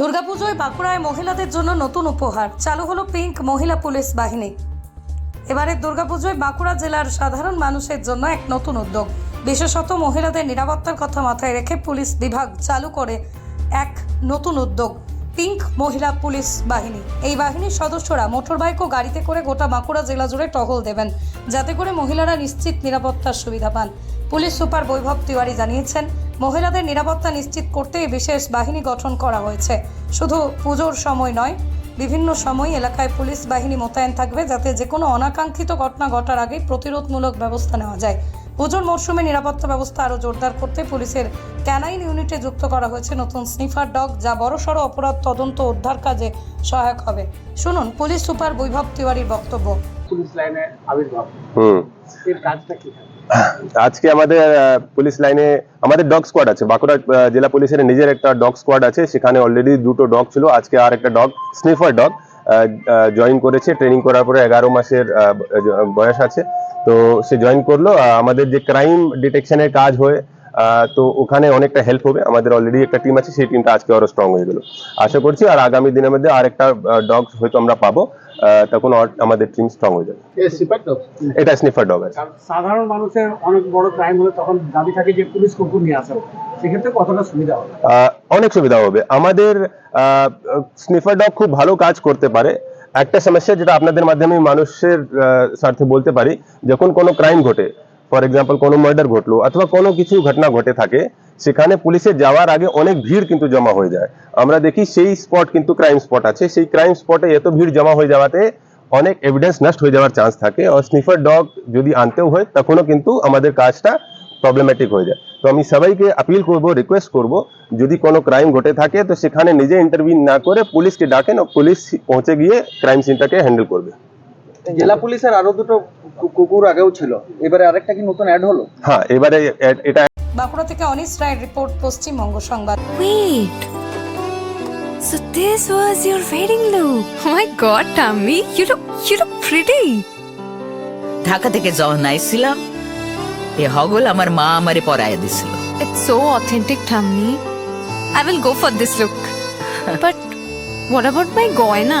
দুর্গাপুজোয় বাঁকুড়ায় মহিলাদের জন্য নতুন উপহার। চালু হলো পিঙ্ক মহিলা পুলিশ বাহিনী। এবারের দুর্গাপুজোয় বাঁকুড়া জেলার সাধারণ মানুষের জন্য এক নতুন উদ্যোগ। বিশেষত মহিলাদের নিরাপত্তার কথা মাথায় রেখে পুলিশ বিভাগ চালু করে এক নতুন উদ্যোগ, পিঙ্ক মহিলা পুলিশ বাহিনী। এই বাহিনীর সদস্যরা মোটরবাইক ও গাড়িতে করে গোটা বাঁকুড়া জেলা জুড়ে টহল দেবেন, যাতে করে মহিলারা নিশ্চিত নিরাপত্তার সুবিধা পান। পুলিশ সুপার বৈভব তিওয়ারি জানিয়েছেন মহিলাদের নিরাপত্তা নিশ্চিত করতে এই বিশেষ বাহিনী গঠন করা হয়েছে। শুধু পুজোর সময় নয় বিভিন্ন সময় এলাকায় পুলিশ বাহিনী মোতায়েন থাকবে যাতে যে কোনো অনাকাঙ্ক্ষিত ঘটনা ঘটার আগেই প্রতিরোধমূলক ব্যবস্থা নেওয়া যায়। পুজোর মরশুমে নিরাপত্তা ব্যবস্থা আরও জোরদার করতে পুলিশের ক্যানাইন ইউনিটে যুক্ত করা হয়েছে নতুন স্নিফার ডগ যা বড়সড় অপরাধ তদন্ত উদ্ধার কাজে সহায়ক হবে। শুনুন পুলিশ সুপার বৈভব তিওয়ারির বক্তব্য। পুলিশ লাইনে আবির্ভাব। আজকে আমাদের পুলিশ লাইনে আমাদের ডগ স্কোয়াড আছে। বাঁকুড়া জেলা পুলিশের নিজের একটা ডগ স্কোয়াড আছে। সেখানে অলরেডি দুটো ডগ ছিল। আজকে আর একটা ডগ স্নিফার ডগ জয়েন করেছে। ট্রেনিং করার পরে এগারো মাসের বয়স আছে। তো সে জয়েন করল। আমাদের যে ক্রাইম ডিটেকশনের কাজ হয় তো ওখানে অনেকটা হেল্প হবে। আমাদের অলরেডি একটা টিম আছে সেই টিমটা আজকে আরও স্ট্রং হয়ে গেল। আশা করছি আর আগামী দিনের মধ্যে আর একটা ডগ হয়তো আমরা পাবো আহ, তখন আমাদের টিম স্ট্রং হয়ে যাবে। এটা স্নিফার ডগ আছে। সাধারণ মানুষের অনেক বড় ক্রাইম হলে তখন দাবি থাকে যে পুলিশ কুকুর নিয়ে আসে। সেক্ষেত্রে কতটা সুবিধা হবে? আহ, অনেক সুবিধা হবে। আমাদের স্নিফার ডগ খুব ভালো কাজ করতে পারে। একটা সমস্যা যেটা আপনাদের মাধ্যমে মানুষের আহ, স্বার্থে বলতে পারি যখন কোনো ক্রাইম ঘটে ফর এক্সাম্পল কোনো মার্ডার ঘটলো অথবা কোনো কিছু ঘটনা ঘটে থাকে, সেখানে পুলিশে যাওয়ার আগে অনেক ভিড় কিন্তু জমা হয়ে যায়। আমরা দেখি সেই স্পট কিন্তু ক্রাইম স্পট আছে। সেই ক্রাইম স্পটে এত ভিড় জমা হয়ে যাওয়াতে অনেক এভিডেন্স নষ্ট হয়ে যাওয়ার চান্স থাকে। আর স্নিফার ডগ যদি আনতেও হয়, তখনও কিন্তু আমাদের কাজটা প্রবলেম্যাটিক হয়ে যায়। তো আমি সবাইকে আপিল করব রিকোয়েস্ট করব, যদি কোনো ক্রাইম ঘটে থাকে, তো সেখানে নিজে ইন্টারভিউ না করে পুলিশকে ডাকেন, পুলিশ পৌঁছে গিয়ে ক্রাইম সিনটাকে হ্যান্ডেল করবে। জেলা পুলিশের আরও দুটো কুকুর আগেও ছিল। এবারে আরেকটা কি নতুন অ্যাড হলো? হ্যাঁ এবারে এটা বাঁকুড়া থেকে অনিস রায় রিপোর্ট পশ্চিমবঙ্গ সংবাদ। Wait so this was your wedding look my god Tammy you look you look pretty Dhaka থেকে যখন নাইছিলাম এ হগল আমার মা আমারে পরায় দিছিল। It's so authentic Tammy I will go for this look but what about my গয়না?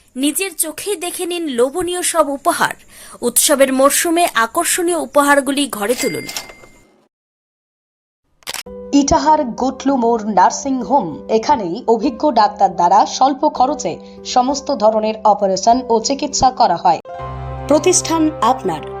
নিজের চোখেই দেখে নিন লোভনীয় সব উপহার। উৎসবের মরশুমে আকর্ষণীয় উপহারগুলি ঘরে তুলুন। ইটাহার গুটলু মোড় নার্সিং হোম। এখানেই অভিজ্ঞ ডাক্তার দ্বারা স্বল্প খরচে সমস্ত ধরনের অপারেশন ও চিকিৎসা করা হয়। প্রতিষ্ঠান আপনার।